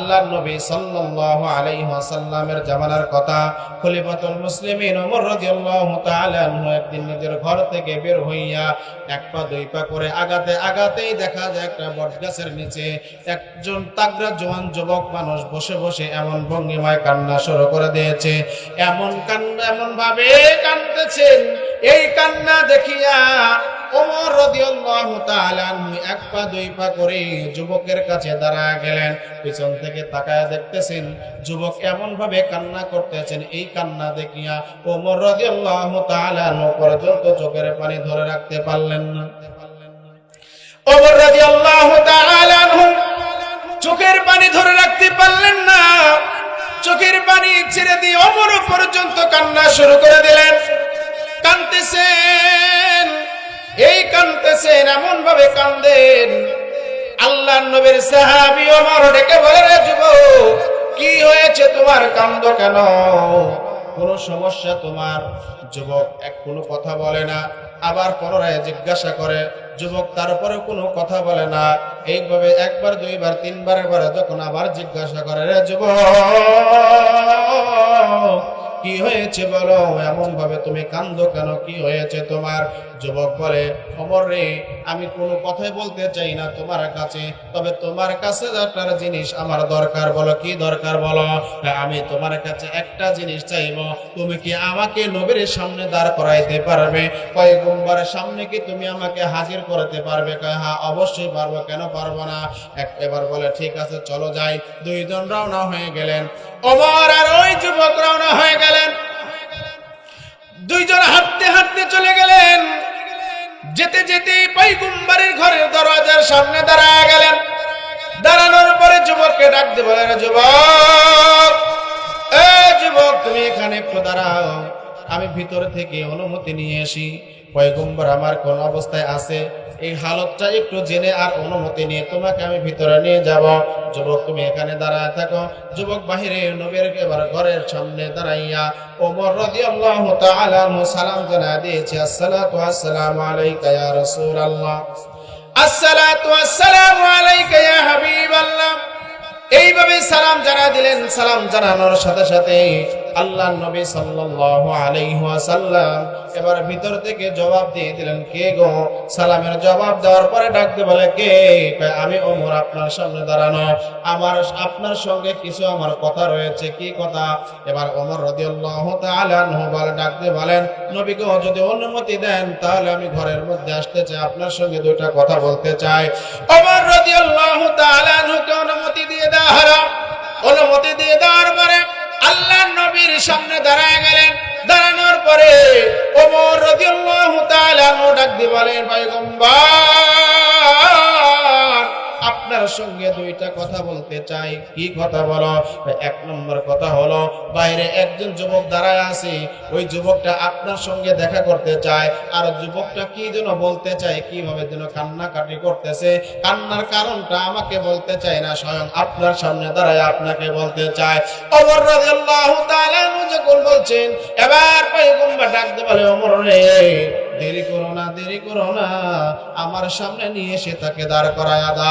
আল্লাহর নবী সাল্লাল্লাহু আলাইহি ওয়াসাল্লামের জামানার কথা খলিফাতুল মুসলিমিন ওমর রাদিয়াল্লাহু তাআলা আনহু একদিন নিজের ঘর থেকে বের হইয়া এক পা, দুই পা করে আগাতে আগাতেই দেখা যায় একটা বটগাছের নিচে একজন তাগড়া জওয়ান যুবক মানুষ বসে বসে এমন ভঙ্গিমায় কান্না শুরু করে দিয়েছে। এমন কান্না এমন ভাবে কান্দতেছেন এই কান্না দেখিয়া ওমর রাদিয়াল্লাহু তাআলা এক পা, দুই পা করে যুবকের কাছে দাঁড়ায় গেলেন। পিছন থেকে তাকায় দেখতেছেন যুবক এমন ভাবে কান্না করতেছেন, এই কান্না দেখিয়া ওমর রাদিয়াল্লাহু তাআলা পর্যন্ত চোখের পানি ধরে রাখতে পারলেন না। ওমর রাদিয়াল্লাহু তাআলা চোখের পানি ধরে রাখতে পারলেন না। চোখের পানি ছেড়ে দিয়ে অমর পর্যন্ত কান্না শুরু করে দিলেন। কানতেছেন এই কানতেছেন এমন ভাবে কান্দেন আল্লাহ নবীর সাহাবি অমর ডেকে বলে, রে যুবক, কি হয়েছে তোমার? কান্দ কেন? কোনো সমস্যা তোমার? যুবক এক কোনো কথা বলে না। আবার পুনরায় জিজ্ঞাসা করে, যুবক তারপরে কোনো কথা বলে না? এইভাবে একবার, দুইবার, তিনবার, এবার যখন আবার জিজ্ঞাসা করে, রে যুবক, কি হয়েছে বলো? এমন ভাবে তুমি কান্দো কেন? কি হয়েছে তোমার? যুবক বলে, অমর রে, আমি কোনো কথাই বলতে চাই না তোমার কাছে। তবে তোমার কাছে একটা জিনিস আমার দরকার, বলো কি দরকার বলো? আমি তোমার কাছে একটা জিনিস চাইব। তুমি কি আমাকে নবীর সামনে দাঁড় করাইতে পারবে? পয়গম্বরের সামনে কি তুমি আমাকে হাজির করতে পারবে? হ্যাঁ অবশ্যই পারব। কেন পারব না? এক- এবার বলে, ঠিক আছে, চলো যাই। দুইজন রওনা হয়ে গেলেন। ওমর আর ওই যুবক রওনা হয়ে গেলেন। দুইজন হাঁটতে হাঁটতে চলে গেলেন যেতে যেতে পাইগুম্বরের ঘরের দরজার সামনে দাঁড়ায় গেলেন। দাঁড়ানোর পরে যুবককে ডাকতে বলেন "রে যুবক, এ যুবক, তুমি এখানে একটু দাঁড়াও। আমি ভিতর থেকে অনুমতি নিয়ে আসি। পয়গম্বর আমার কোন অবস্থায় আছে, এই হালতটা একটু জেনে আর অনুমতি নিয়ে তোমাকে আমি ভিতরে নিয়ে যাব। যুবক, তুমি এখানে দাঁড়ায় থাকো। যুবক, বাহিরে নবীর এবার ঘরের সামনে দাঁড়াইয়া ওমর রাদিয়াল্লাহু তাআলা সালাম জানা দিয়েছে, আসসালাতু আসসালামু আলাইকা ইয়া রাসূলুল্লাহ। আসসালাতু আসসালামু আলাইকা ইয়া হাবিবাল্লাহ। এইভাবে সালাম জানা দিলেন। সালাম জানানোর সাথে সাথে আল্লাহ নবী সাল্লাল্লাহু আলাইহি ওয়াসাল্লাম এবার ভিতর থেকে জবাব দিয়ে দিলেন, কে গো? সালামের জবাব দেওয়ার পরে ডাকতে বলে, কে? আমি ওমর, আপনার সামনে দাঁড়ানো। আমার, আপনার সঙ্গে কিছু আমার কথা রয়েছে। কি কথা? এবার ওমর রাদিয়াল্লাহু তাআলা আনহু বলে, ডাকতে বলেন, নবী গো, যদি অনুমতি দেন, তাহলে আমি ঘরের মধ্যে আসতে চাই, আপনার সঙ্গে দুইটা কথা বলতে চাই। ওমর রাদিয়াল্লাহু তাআলা আনহুকে অনুমতি দিয়ে দেওয়া হলো। অনুমতি দিয়ে দেওয়ার পরে আল্লাহ নবীর সামনে দাঁড়ায় গেলেন। দাঁড়ানোর পরে ওমর রাদিয়াল্লাহু তাআলা ডাক দিয়ে বলেন পয়গম্বর আপনার সঙ্গে দুইটা কথা বলতে চাই। কি কথা বলো? এক নম্বর কথা হলো, বাইরে একজন যুবক দাঁড়ায় আছে, ওই যুবকটা আপনার সঙ্গে দেখা করতে চায়। আর যুবকটা কি যেন বলতে চায়, কীভাবে যেন কান্নাকাটি করতেছে। কান্নার কারণটা আমাকে বলতে চায় না, স্বয়ং আপনার সামনে দাঁড়ায় আপনাকে বলতে চায়। তাআলা আনহু যখন বলছেন, এবার পয়গম্বর ডাকতে বলে ওমর রে দেরি করো না, দেরি করো না। আমার সামনে নিয়ে এসে তাকে দাঁড় করায় দা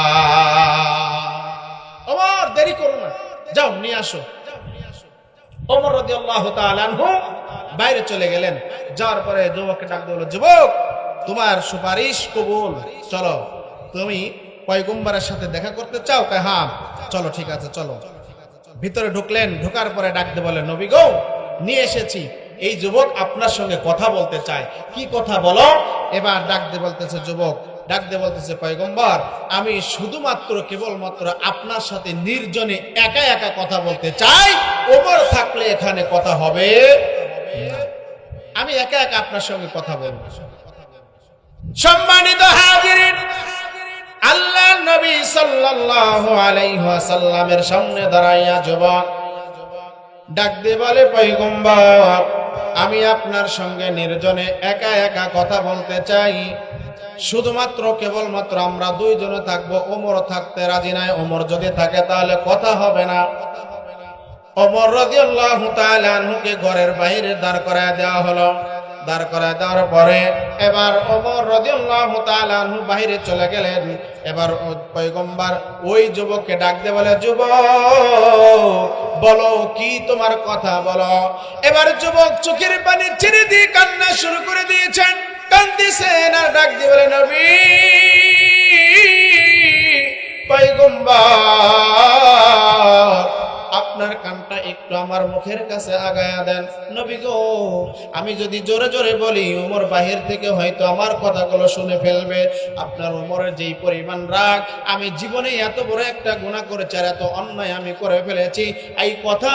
ওমর, দেরি করো না। যাও, নিয়ে আসো। ওমর রাদিয়াল্লাহু তাআলা আনহু বাইরে চলে গেলেন। যাওয়ার পরে যুবককে ডাক দিল যুবক, তোমার সুপারিশ কবুল। চলো, তুমি পয়গম্বরের সাথে দেখা করতে চাও? কয় হ্যাঁ চলো, ঠিক আছে, চলো। ভিতরে ঢুকলেন, ঢোকার পরে ডাকতে বলে নবী গো, নিয়ে এসেছি। এই যুবক আপনার সঙ্গে কথা বলতে চায়। কি কথা বলো? এবার ডাকতে বলতেছে, যুবক ডাকতে বলতেছে, পয়গম্বর, আমি শুধুমাত্র কেবলমাত্র আপনার সাথে নির্জনে একা একা কথা বলতে চাই। ওমর থাকলে এখানে কথা হবে আমি একা একা আপনার সঙ্গে কথা বলব। সম্মানিত হাজিরিন আল্লাহ নবী সাল্লাল্লাহু আলাইহি ওয়াসাল্লামের সামনে দাঁড়াইয়া যুবক ডাক দিয়ে বলে, পয়গম্বর আমি আপনার সঙ্গে নির্জনে একা একা কথা বলতে চাই। শুধুমাত্র কেবলমাত্র আমরা দুইজনে থাকব, ওমর থাকতে রাজি নাই, ওমর যদি থাকে তাহলে কথা হবে না। ওমর তাআলা আনহুকে ঘরের বাইরে দাঁড় করায় দেওয়া হলো। দাঁড় করায় দেওয়ার পরে এবার ওমর রাদিয়াল্লাহু তাআলা বাইরে চলে গেলেন। এবার পয়গম্বর ওই যুবককে ডাক দিয়ে বলে, যুবক বলো, কি তোমার কথা বলো? এবার যুবক চোখের পানি ছেড়ে দিয়ে কান্না শুরু করে দিয়েছেন। কান্দিছেন আর ডাক দিয়ে বলে, নবী, পয়গম্বর আপনার কানটা একটু আমার মুখের কাছে আগায়া দেন। নবী গো, আমি যদি জোরে জোরে বলি, উমর বাহির থেকে হয়তো আমার কথাগুলো শুনে ফেলবে। আপনার উমরের যেই পরিমাণ রাগ, আমি জীবনে এত বড় একটা গুণা করেছি আর এত অন্যায় আমি করে ফেলেছি। এই কথা